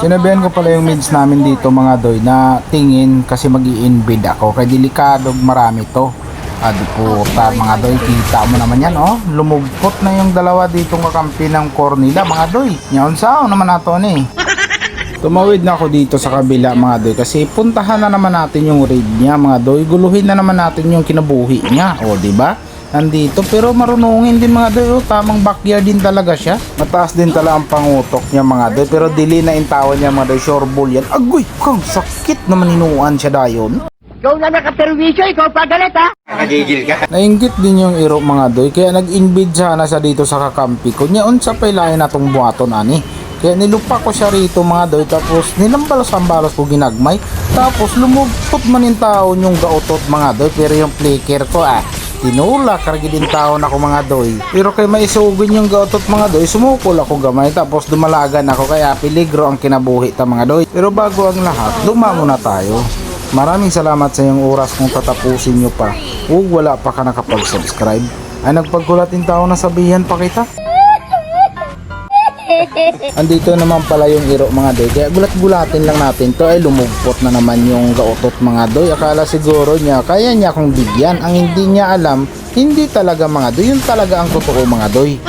Sinabihan ko pala yung mids namin dito mga doy na tingin kasi mag invade ako. Kaya delikado marami to. Ah, di po ta mga doy. Kita mo naman yan oh. Lumugpot na yung dalawa dito kakampi ng core mga doy. Nyaon sao naman nato ni. Tumawid na ako dito sa kabila mga doy kasi puntahan na naman natin yung raid niya mga doy. Guluhin na naman natin yung kinabuhi niya. O di ba? Nandito pero marunungin din mga doy. Oh, tamang backyard din talaga siya. Mataas din talaga ang pangutok niya mga doy. Pero dili na intawan niya mga doy. Sure bull yan. Agoy, kang sakit naman inuan siya dayon. Ikaw na nakaperwisyo, ikaw pa galit ha? Nainggit din yung iro mga doy kaya nag-invade sana siya dito sa kakampi ko. Nya unsa pa ilayan natong buhaton ani. Kaya nilupa ko siya rito mga doy tapos nilambalos-ambalos ko ginagmay. Tapos lumugpot man yung taon yung gaotot mga doy pero yung flicker ko ah. Tinula kargi din taon ako mga doy. Pero kay maisugin yung gaotot mga doy, sumukol ako gamay tapos dumalagan ako kaya peligro ang kinabuhi ta mga doy. Pero bago ang lahat, luma muna tayo. Maraming salamat sa iyong oras kung tatapusin nyo pa. Huwag wala pa ka nakapag-subscribe. Ay nagpagkulatin tao na sabihan pa kita. Andito naman pala yung iro mga doy. Kaya gulat-gulatin lang natin to ay lumugpot na naman yung gaotot mga doy. Akala siguro niya kaya niya akong bigyan. Ang hindi niya alam, hindi talaga mga doy. Yun talaga ang totoo mga doy.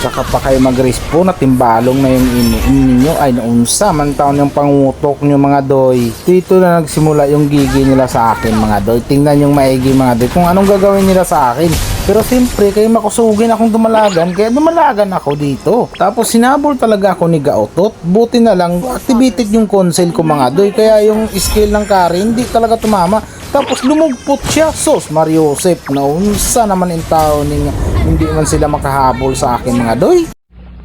Saka pa kayo mag-respo na timbalong na yung iniin ninyo ay naunsa man taon yung pangutok nyo mga doy. Dito na nagsimula yung gigi nila sa akin mga doy. Tingnan yung maigi mga doy kung anong gagawin nila sa akin. Pero siyempre kayo makusugin akong dumalagan kaya dumalagan ako dito. Tapos sinabol talaga ako ni Gaotot. Buti na lang activated yung console ko mga doy kaya yung skill ng carry hindi talaga tumama. Tapos lumugpot siya. Sos Mario Joseph na unsa naman yung tao ninyo. Hindi man sila makahabol sa akin mga doy.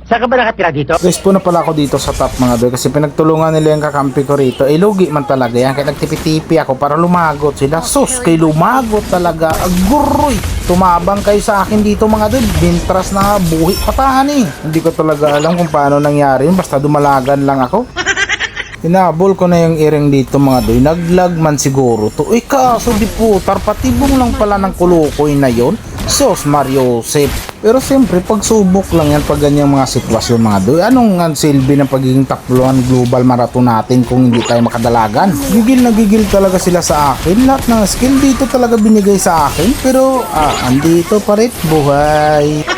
Saan ka ba nakatira dito? Respo na pala ako dito sa top mga doy kasi pinagtulungan nila yung kakampi ko rito. Eh lugi man talaga yan kaya nagtipi-tipi ako para lumagot sila. Sus kay lumagot talaga. Aguroy. Tumabang kayo sa akin dito mga doy. Bintras na buhi patahan eh. Hindi ko talaga alam kung paano nangyari yun. Basta dumalagan lang ako. Hinabol ko na yung iring dito mga doy. Naglag man siguro to. Eh kaso di po, tarpatibong lang pala ng kulukoy na yon. Sos Mario Joseph. Pero siyempre, pagsubok lang yan pag ganyang mga sitwasyon mga doy. Anong ang silbi ng pagiging takluhan global marathon natin kung hindi tayo makadalagan? Gigil na gigil talaga sila sa akin. Lahat ng skill dito talaga binigay sa akin. Pero, ah, andito pa rin buhay.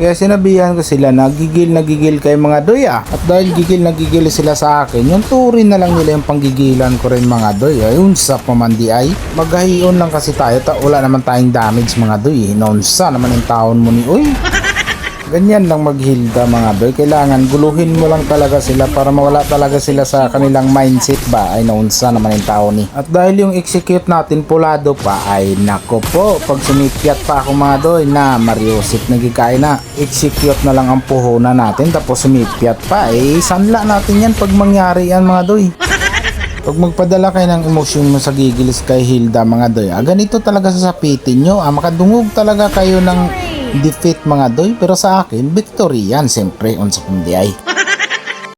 Kaya sinabihan ko sila na gigil na gigil kay mga doy ah. At dahil gigil na gigil sila sa akin, yung turin na lang nila yung panggigilan ko rin mga doy. Ayun sa pamandi ay. Maghahiyon lang kasi tayo. Ta wala naman tayong damage mga doy. eh. Nonsa naman yung taon mo ni Uy. Ganyan lang maghilda mga doy. Kailangan guluhin mo lang talaga sila para mawala talaga sila sa kanilang mindset ba. Ay naunsa naman yung tao ni. At dahil yung execute natin pulado pa ay nako po. Pag sumikyat pa ako mga doy na Mariosip nagkikain na. Execute na lang ang puhunan natin tapos sumikyat pa. Eh sanla natin yan pag mangyari yan mga doy. Pag magpadala kayo ng emosyon mo sa gigilis kay Hilda mga doy, ah, ganito talaga sasapitin nyo. Ah, makadungog talaga kayo ng defeat mga doy. Pero sa akin, victory yan. Siyempre, on sa kundi ay.